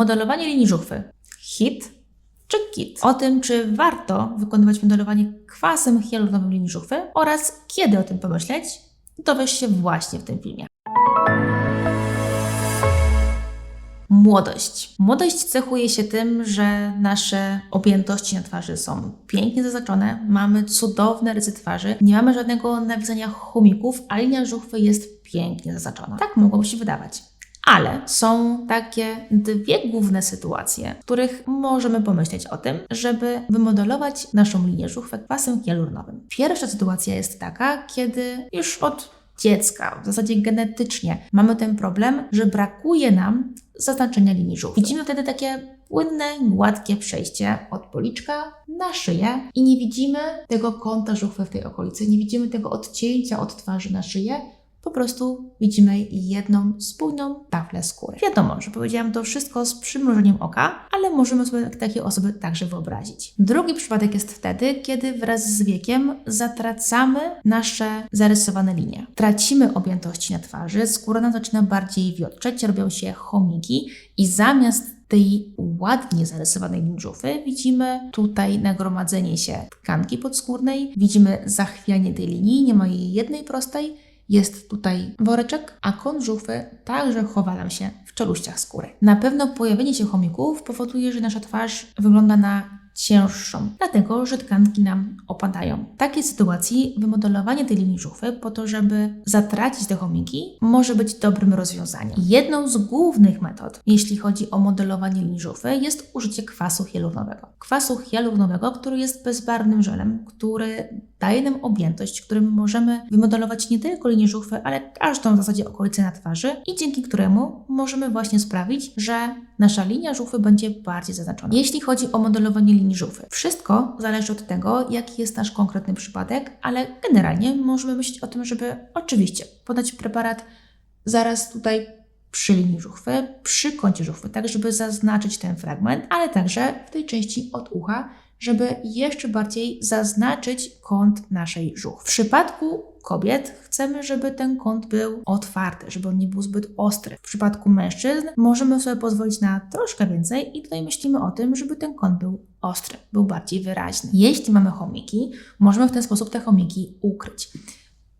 Modelowanie linii żuchwy. Hit czy kit? O tym, czy warto wykonywać modelowanie kwasem hialuronowym linii żuchwy oraz kiedy o tym pomyśleć, dowiesz się właśnie w tym filmie. Młodość. Młodość cechuje się tym, że nasze objętości na twarzy są pięknie zaznaczone, mamy cudowne rysy twarzy, nie mamy żadnego nawiązania chomików, a linia żuchwy jest pięknie zaznaczona. Tak mogłoby się wydawać. Ale są takie dwie główne sytuacje, w których możemy pomyśleć o tym, żeby wymodelować naszą linię żuchwy kwasem hialuronowym. Pierwsza sytuacja jest taka, kiedy już od dziecka, w zasadzie genetycznie, mamy ten problem, że brakuje nam zaznaczenia linii żuchwy. Widzimy wtedy takie płynne, gładkie przejście od policzka na szyję i nie widzimy tego kąta żuchwy w tej okolicy, nie widzimy tego odcięcia od twarzy na szyję, po prostu widzimy jedną spójną taflę skóry. Wiadomo, że powiedziałam to wszystko z przymrużeniem oka, ale możemy sobie takie osoby także wyobrazić. Drugi przypadek jest wtedy, kiedy wraz z wiekiem zatracamy nasze zarysowane linie. Tracimy objętości na twarzy, skóra nam zaczyna bardziej wiotczeć, robią się chomiki i zamiast tej ładnie zarysowanej linżufy widzimy tutaj nagromadzenie się tkanki podskórnej, widzimy zachwianie tej linii, nie ma jej jednej prostej, jest tutaj woreczek, a kąt żuchwy także chowa nam się w czeluściach skóry. Na pewno pojawienie się chomików powoduje, że nasza twarz wygląda na cięższą, dlatego że tkanki nam opadają. W takiej sytuacji wymodelowanie tej linii żuchwy po to, żeby zatracić te chomiki, może być dobrym rozwiązaniem. Jedną z głównych metod, jeśli chodzi o modelowanie linii żuchwy, jest użycie kwasu hialuronowego. Kwasu hialuronowego, który jest bezbarwnym żelem, który daje nam objętość, którym możemy wymodelować nie tylko linię żuchwy, ale każdą w zasadzie okolicę na twarzy i dzięki któremu możemy właśnie sprawić, że nasza linia żuchwy będzie bardziej zaznaczona. Jeśli chodzi o modelowanie linii żuchwy, wszystko zależy od tego, jaki jest nasz konkretny przypadek, ale generalnie możemy myśleć o tym, żeby oczywiście podać preparat zaraz tutaj przy linii żuchwy, przy kącie żuchwy, tak żeby zaznaczyć ten fragment, ale także w tej części od ucha, żeby jeszcze bardziej zaznaczyć kąt naszej żuchwy. W przypadku kobiet chcemy, żeby ten kąt był otwarty, żeby on nie był zbyt ostry. W przypadku mężczyzn możemy sobie pozwolić na troszkę więcej i tutaj myślimy o tym, żeby ten kąt był ostry, był bardziej wyraźny. Jeśli mamy chomiki, możemy w ten sposób te chomiki ukryć.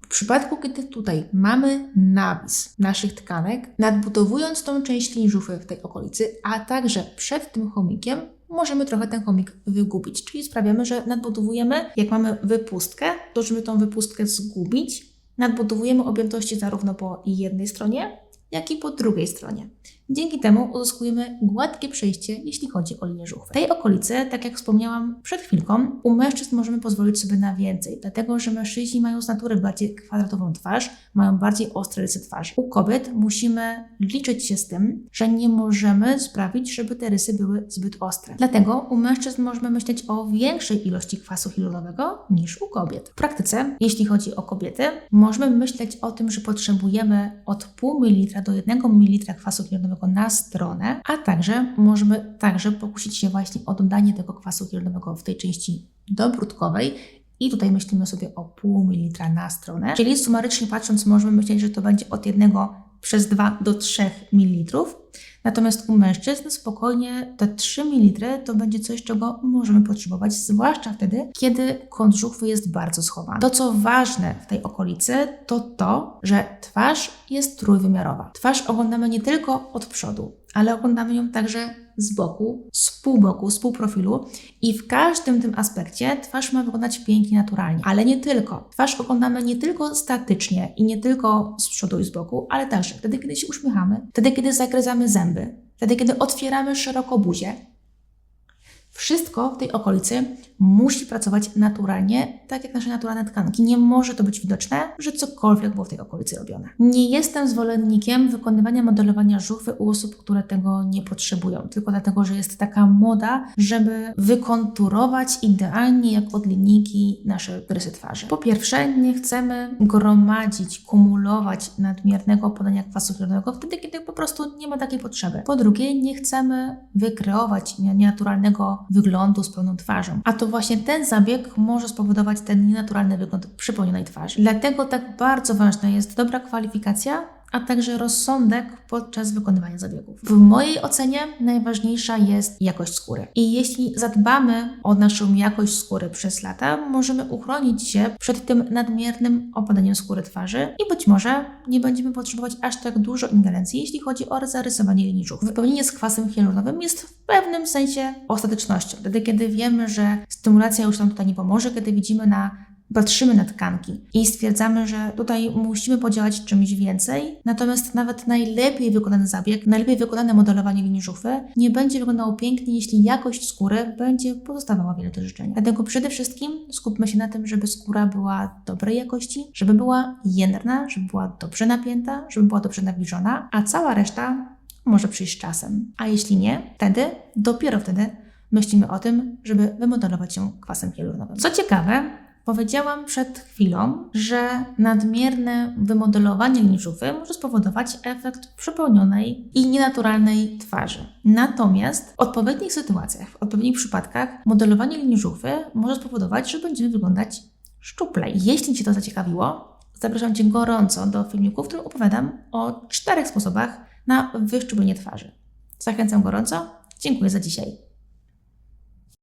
W przypadku, kiedy tutaj mamy nawis naszych tkanek, nadbudowując tą część linii żuchwy w tej okolicy, a także przed tym chomikiem, możemy trochę ten chomik wygubić. Czyli sprawiamy, że nadbudowujemy, jak mamy wypustkę, to żeby tą wypustkę zgubić, nadbudowujemy objętości zarówno po jednej stronie, jak i po drugiej stronie. Dzięki temu uzyskujemy gładkie przejście, jeśli chodzi o linię żuchwy. W tej okolicy, tak jak wspomniałam przed chwilką, u mężczyzn możemy pozwolić sobie na więcej, dlatego że mężczyźni mają z natury bardziej kwadratową twarz, mają bardziej ostre rysy twarzy. U kobiet musimy liczyć się z tym, że nie możemy sprawić, żeby te rysy były zbyt ostre. Dlatego u mężczyzn możemy myśleć o większej ilości kwasu hialuronowego niż u kobiet. W praktyce, jeśli chodzi o kobiety, możemy myśleć o tym, że potrzebujemy od pół mililitra do 1 ml kwasu hialuronowego na stronę, a także możemy także pokusić się właśnie o dodanie tego kwasu hialuronowego w tej części dobrótkowej i tutaj myślimy sobie o pół mililitra na stronę, czyli sumarycznie patrząc możemy myśleć, że to będzie od jednego przez 2 do 3 ml. Natomiast u mężczyzn spokojnie te 3 ml to będzie coś, czego możemy potrzebować, zwłaszcza wtedy, kiedy kąt żuchwy jest bardzo schowany. To, co ważne w tej okolicy, to to, że twarz jest trójwymiarowa. Twarz oglądamy nie tylko od przodu, ale oglądamy ją także z boku, z pół boku, z pół profilu i w każdym tym aspekcie twarz ma wyglądać pięknie, naturalnie. Ale nie tylko. Twarz oglądamy nie tylko statycznie i nie tylko z przodu i z boku, ale także wtedy, kiedy się uśmiechamy, wtedy, kiedy zagryzamy zęby, wtedy, kiedy otwieramy szeroko buzię, wszystko w tej okolicy musi pracować naturalnie, tak jak nasze naturalne tkanki. Nie może to być widoczne, że cokolwiek było w tej okolicy robione. Nie jestem zwolennikiem wykonywania modelowania żuchwy u osób, które tego nie potrzebują, tylko dlatego, że jest taka moda, żeby wykonturować idealnie jak od linijki nasze rysy twarzy. Po pierwsze, nie chcemy gromadzić, kumulować nadmiernego podania kwasu hialuronowego wtedy, kiedy po prostu nie ma takiej potrzeby. Po drugie, nie chcemy wykreować nienaturalnego wyglądu z pełną twarzą. A to właśnie ten zabieg może spowodować ten nienaturalny wygląd przypomnianej twarzy. Dlatego tak bardzo ważna jest dobra kwalifikacja a także rozsądek podczas wykonywania zabiegów. W mojej ocenie najważniejsza jest jakość skóry. I jeśli zadbamy o naszą jakość skóry przez lata, możemy uchronić się przed tym nadmiernym opadaniem skóry twarzy i być może nie będziemy potrzebować aż tak dużo ingerencji, jeśli chodzi o zarysowanie linii żuchwy. Wypełnienie z kwasem hialuronowym jest w pewnym sensie ostatecznością. Wtedy, kiedy wiemy, że stymulacja już nam tutaj nie pomoże, kiedy widzimy na patrzymy na tkanki i stwierdzamy, że tutaj musimy podziałać czymś więcej, natomiast nawet najlepiej wykonany zabieg, najlepiej wykonane modelowanie linii żuchwy nie będzie wyglądało pięknie, jeśli jakość skóry będzie pozostawała wiele do życzenia. Dlatego przede wszystkim skupmy się na tym, żeby skóra była dobrej jakości, żeby była jędrna, żeby była dobrze napięta, żeby była dobrze nawilżona, a cała reszta może przyjść czasem. A jeśli nie, wtedy, dopiero wtedy myślimy o tym, żeby wymodelować ją kwasem hialuronowym. Co ciekawe, Powiedziałam przed chwilą, że nadmierne wymodelowanie żuchwy może spowodować efekt przepełnionej i nienaturalnej twarzy. Natomiast w odpowiednich sytuacjach, w odpowiednich przypadkach modelowanie żuchwy może spowodować, że będziemy wyglądać szczuplej. Jeśli Cię to zaciekawiło, zapraszam Cię gorąco do filmiku, w którym opowiadam o czterech sposobach na wyszczuplenie twarzy. Zachęcam gorąco. Dziękuję za dzisiaj.